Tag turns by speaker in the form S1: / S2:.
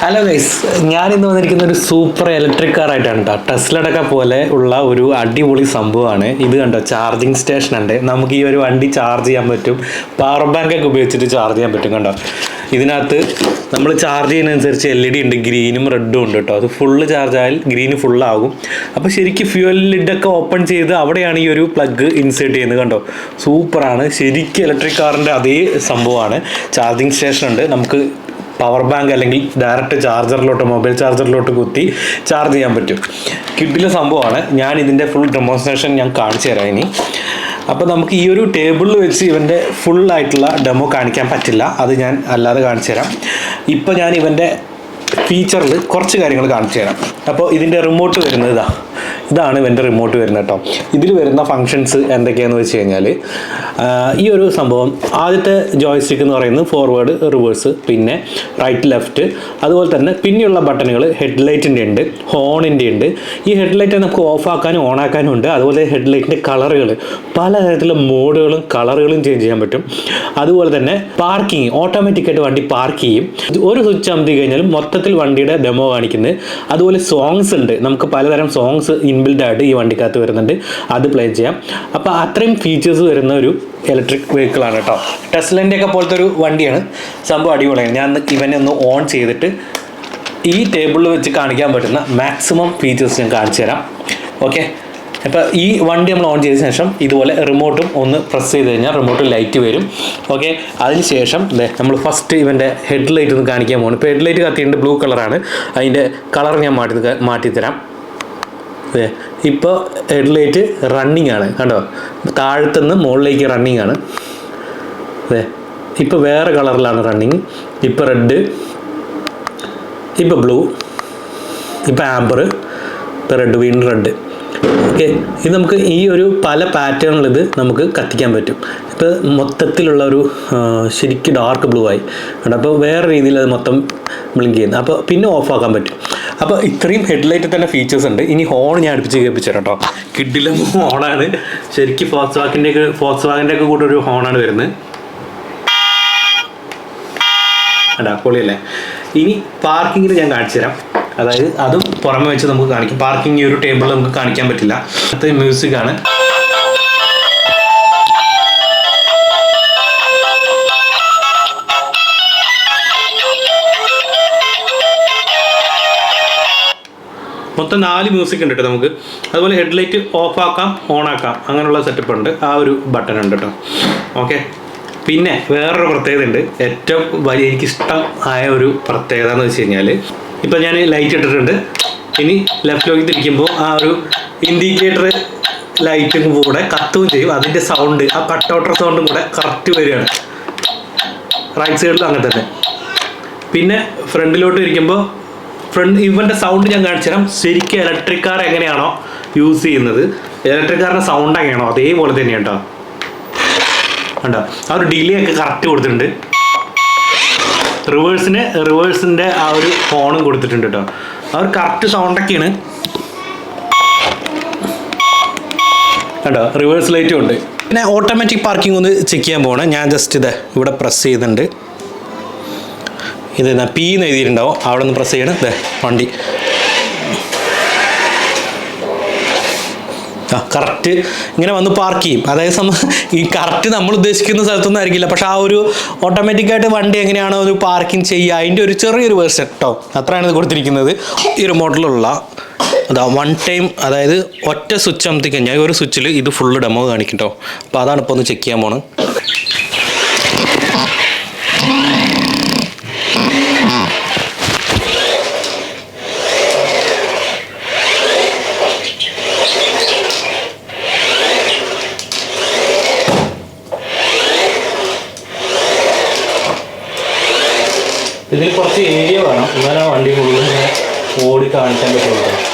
S1: Hello guys ഞാൻ ഇന്ന് വന്നിരിക്കുന്ന ഒരു സൂപ്പർ ഇലക്ട്രിക് കാർ ആയിട്ടാണ് കേട്ടോ ടെസ്ലടക്ക പോലെ ഉള്ള ഒരു അടിപൊളി സംഭവമാണ്. ഇത് കണ്ടോ? ചാർജിങ് സ്റ്റേഷൻ ഉണ്ട്. നമുക്ക് ഈ ഒരു വണ്ടി ചാർജ് ചെയ്യാൻ പറ്റും. പവർ ബാങ്ക് ഒക്കെ ഉപയോഗിച്ചിട്ട് ചാർജ് ചെയ്യാൻ പറ്റും കണ്ടോ? ഇതിനകത്ത് നമ്മൾ ചാർജ് ചെയ്യുന്നതനുസരിച്ച് എൽ ഇ ഡി ഉണ്ട് ഗ്രീനും റെഡും ഉണ്ട് കേട്ടോ അത് ഫുള്ള് ചാർജ് ആയാൽ ഗ്രീന് ഫുള്ളാകും അപ്പോൾ ശരിക്കും ഫ്യൂവൽ ലിഡൊക്കെ ഓപ്പൺ ചെയ്ത് അവിടെയാണ് ഈ ഒരു പ്ലഗ് ഇൻസേർട്ട് ചെയ്യുന്നത് കണ്ടോ? സൂപ്പറാണ് ശരിക്കും ഇലക്ട്രിക് കാറിന്റെ അതേ സംഭവമാണ്. ചാർജിങ് സ്റ്റേഷൻ ഉണ്ട്. നമുക്ക് പവർ ബാങ്ക് അല്ലെങ്കിൽ ഡയറക്റ്റ് ചാർജറിലോട്ട് മൊബൈൽ ചാർജറിലോട്ട് കുത്തി ചാർജ് ചെയ്യാൻ പറ്റും. കിഡിലെ സംഭവമാണ്. ഞാൻ ഇതിന്റെ ഫുൾ ഡെമോൺസ്ട്രേഷൻ ഞാൻ കാണിച്ചു തരാം ഇനി. അപ്പോൾ നമുക്ക് ഈ ഒരു ടേബിളിൽ വെച്ച് ഇവന്റെ ഫുൾ ആയിട്ടുള്ള ഡെമോ കാണിക്കാൻ പറ്റില്ല. അത് ഞാൻ അല്ലാതെ കാണിച്ചു തരാം. ഇപ്പോൾ ഞാൻ ഇവന്റെ ഫീച്ചറിൽ കുറച്ച് കാര്യങ്ങൾ കാണിച്ചു തരാം. അപ്പോൾ ഇതിന്റെ റിമോട്ട് വരുന്നത് ഇതാ. ഇതാണ് ഇവന്റെ റിമോട്ട് വരുന്നത് കേട്ടോ. ഇതിൽ വരുന്ന ഫങ്ഷൻസ് എന്തൊക്കെയാണെന്ന് വെച്ച് കഴിഞ്ഞാൽ ഈ ഒരു സംഭവം ആദ്യത്തെ ജോയ്സ്റ്റിക്ക് എന്ന് പറയുന്നത് ഫോർവേഡ് റിവേഴ്സ് പിന്നെ റൈറ്റ് ലെഫ്റ്റ് അതുപോലെ തന്നെ പിന്നെയുള്ള ബട്ടണുകൾ ഹെഡ്ലൈറ്റിന്റെ ഉണ്ട് ഹോണിന്റെ ഉണ്ട്. ഈ ഹെഡ് ലൈറ്റ് നമുക്ക് ഓഫ് ആക്കാനും ഓൺ ആക്കാനും ഉണ്ട്. അതുപോലെ ഹെഡ് ഹെഡ്ലൈറ്റിന്റെ കളറുകൾ പലതരത്തിലുള്ള മോഡുകളും കളറുകളും ചേഞ്ച് ചെയ്യാൻ പറ്റും. അതുപോലെ തന്നെ പാർക്കിംഗ് ഓട്ടോമാറ്റിക്കായിട്ട് വണ്ടി പാർക്ക് ചെയ്യും. ഒരു സ്വിച്ച് അമർത്തി കഴിഞ്ഞാൽ മൊത്തത്തിൽ വണ്ടിയുടെ ഡെമോ കാണിക്കുന്നത്. അതുപോലെ സോങ്സ് ഉണ്ട്. നമുക്ക് പലതരം സോങ്സ് ഇൻബിൽഡ് ആയിട്ട് ഈ വണ്ടിക്കകത്ത് വരുന്നുണ്ട്. അത് പ്ലേ ചെയ്യാം. അപ്പോൾ അത്രയും ഫീച്ചേഴ്സ് വരുന്ന ഒരു ഇലക്ട്രിക് വെഹിക്കിളാണ് കേട്ടോ ടെസ്ലന്റെ ഒക്കെ പോലത്തെ ഒരു വണ്ടിയാണ്. സംഭവം അടിപൊളിയാണ്. ഞാൻ ഇവനെ ഒന്ന് ഓൺ ചെയ്തിട്ട് ഈ ടേബിളിൽ വെച്ച് കാണിക്കാൻ പറ്റുന്ന മാക്സിമം ഫീച്ചേഴ്സ് ഞാൻ കാണിച്ചു തരാം. ഓക്കെ അപ്പോൾ ഈ വണ്ടി നമ്മൾ ഓൺ ചെയ്ത ശേഷം ഇതുപോലെ റിമോട്ടും ഒന്ന് പ്രസ് ചെയ്ത് കഴിഞ്ഞാൽ റിമോട്ട് ലൈറ്റ് വരും. ഓക്കെ അതിന് ശേഷം ദേ നമ്മൾ ഫസ്റ്റ് ഇവന്റെ ഹെഡ് ലൈറ്റ് ഒന്ന് കാണിക്കാൻ പോകുന്നു ഇപ്പോൾ ഹെഡ് ലൈറ്റ് കത്തിയുണ്ട് ബ്ലൂ കളറാണ് അതിന്റെ കളർ ഞാൻ മാറ്റി മാറ്റിത്തരാം. അതെ ഹെഡ് ലൈറ്റ് റണ്ണിങ് ആണ് കണ്ടോ? താഴത്തുനിന്ന് മുകളിലേക്ക് റണ്ണിങ് ആണ്. അതെ ഇപ്പോൾ വേറെ കളറിലാണ് റണ്ണിങ് ഇപ്പോൾ റെഡ് ഇപ്പോൾ ബ്ലൂ ഇപ്പോൾ ആംബർ ഇപ്പോൾ റെഡ് വീണ്ടും റെഡ് ഓക്കെ ഇത് നമുക്ക് ഈ ഒരു പല പാറ്റേണിൽ ഇത് നമുക്ക് കത്തിക്കാൻ പറ്റും. ഇപ്പോൾ മൊത്തത്തിലുള്ള ഒരു ശരിക്കും ഡാർക്ക് ബ്ലൂ ആയി. അപ്പോൾ വേറെ രീതിയിൽ അത് മൊത്തം ബ്ലിങ്ക് ചെയ്യുന്നത് അപ്പോൾ പിന്നെ ഓഫ് ആക്കാൻ പറ്റും. അപ്പോൾ ഇത്രയും ഹെഡ്ലൈറ്റിൽ തന്നെ ഫീച്ചേഴ്സ് ഉണ്ട്. ഇനി ഹോൺ ഞാൻ അടുപ്പിച്ച് കേൾപ്പിച്ചു കേട്ടോ കിഡിലും ഹോണാണ് ശരിക്കും ഫോക്സ് വാക്കിന്റെ ഒക്കെ ഫോക്സ് വാഗിന്റെ ഒക്കെ കൂടെ ഒരു ഹോണാണ് വരുന്നത്. അല്ല ഇനി പാർക്കിങ്ങിൽ ഞാൻ കാണിച്ചു തരാം. അതായത് അതും പുറമെ വെച്ച് നമുക്ക് കാണിക്കും. പാർക്കിംഗ് ഈ ഒരു ടേബിളിൽ നമുക്ക് കാണിക്കാൻ പറ്റില്ല. അത് മ്യൂസിക് മൊത്തം നാല് മ്യൂസിക് ഉണ്ട് കേട്ടോ നമുക്ക്. അതുപോലെ ഹെഡ്ലൈറ്റ് ഓഫ് ആക്കാം ഓൺ ആക്കാം അങ്ങനെയുള്ള സെറ്റപ്പ് ഉണ്ട്. ആ ഒരു ബട്ടൺ ഉണ്ട് കേട്ടോ ഓക്കെ പിന്നെ വേറൊരു പ്രത്യേകത ഉണ്ട്. ഏറ്റവും വലിയ എനിക്ക് ഇഷ്ടം ആയ ഒരു പ്രത്യേകത എന്ന് വെച്ച് കഴിഞ്ഞാൽ ഇപ്പം ഞാൻ ലൈറ്റ് ഇട്ടിട്ടുണ്ട്. ഇനി ലെഫ്റ്റിലേക്ക് തിരിക്കുമ്പോൾ ആ ഒരു ഇൻഡിക്കേറ്റർ ലൈറ്റും കൂടെ കത്തുകയും ചെയ്യും. അതിന്റെ സൗണ്ട് ആ കട്ടൗട്ടർ സൗണ്ടും കൂടെ കറക്റ്റ് വരികയാണ്. റൈറ്റ് സൈഡിലും അങ്ങനെ തന്നെ. പിന്നെ ഫ്രണ്ടിലോട്ട് ഇരിക്കുമ്പോൾ ഫ്രണ്ട് ഇവന്റെ സൗണ്ട് ഞാൻ കാണിച്ചു തരാം. ശരിക്കും ഇലക്ട്രിക് കാർ എങ്ങനെയാണോ യൂസ് ചെയ്യുന്നത്. ഇലക്ട്രിക് കാറിന്റെ സൗണ്ട് എങ്ങനെയാണോ അതേപോലെ തന്നെ കേട്ടോ കണ്ടോ? ആ ഒരു ഡിലേ ഒക്കെ കറക്റ്റ് കൊടുത്തിട്ടുണ്ട്. റിവേഴ്സിന് റിവേഴ്സിന്റെ ആ ഒരു ഫോണും കൊടുത്തിട്ടുണ്ട് കേട്ടോ ആ ഒരു കറക്റ്റ് സൗണ്ടൊക്കെയാണ് കണ്ടോ? റിവേഴ്സ് ലൈറ്റും ഉണ്ട്. പിന്നെ ഓട്ടോമാറ്റിക് പാർക്കിംഗ് ഒന്ന് ചെക്ക് ചെയ്യാൻ പോകണം ഞാൻ ജസ്റ്റ് ഇത് ഇവിടെ പ്രസ് ചെയ്യുന്നുണ്ട്. ഇത് എന്നാ പി എന്ന് എഴുതിയിട്ടുണ്ടാവും. അവിടെ നിന്ന് പ്രസ് ചെയ്യണം. ഇതേ വണ്ടി. ആ കറക്റ്റ് ഇങ്ങനെ വന്ന് പാർക്ക് ചെയ്യും. അതായത് സമ ഈ കറക്റ്റ് നമ്മൾ ഉദ്ദേശിക്കുന്ന സ്ഥലത്തൊന്നും ആയിരിക്കില്ല. പക്ഷെ ആ ഒരു ഓട്ടോമാറ്റിക്കായിട്ട് വണ്ടി എങ്ങനെയാണോ ഒരു പാർക്കിംഗ് ചെയ്യുക അതിന്റെ ഒരു ചെറിയൊരു വേർഷൻ കേട്ടോ അത്രയാണ് ഇത് കൊടുത്തിരിക്കുന്നത്. ഈ ഒരു മോഡലുള്ള അതാ വൺ ടൈം അതായത് ഒറ്റ സ്വിച്ച് അമർത്തി കഴിഞ്ഞാൽ ഒരു സ്വിച്ചിൽ ഇത് ഫുള്ള് ഡെമോ കാണിക്കും കേട്ടോ അപ്പോൾ അതാണ് ഇപ്പോൾ ഒന്ന് ചെക്ക് ചെയ്യാൻ പോണത്. ഇതിൽ കുറച്ച് ഏരിയ വേണം. എന്നാലും വണ്ടി ഫുള്ള് ഓടി കാണിക്കാൻ പറ്റുള്ളൂ.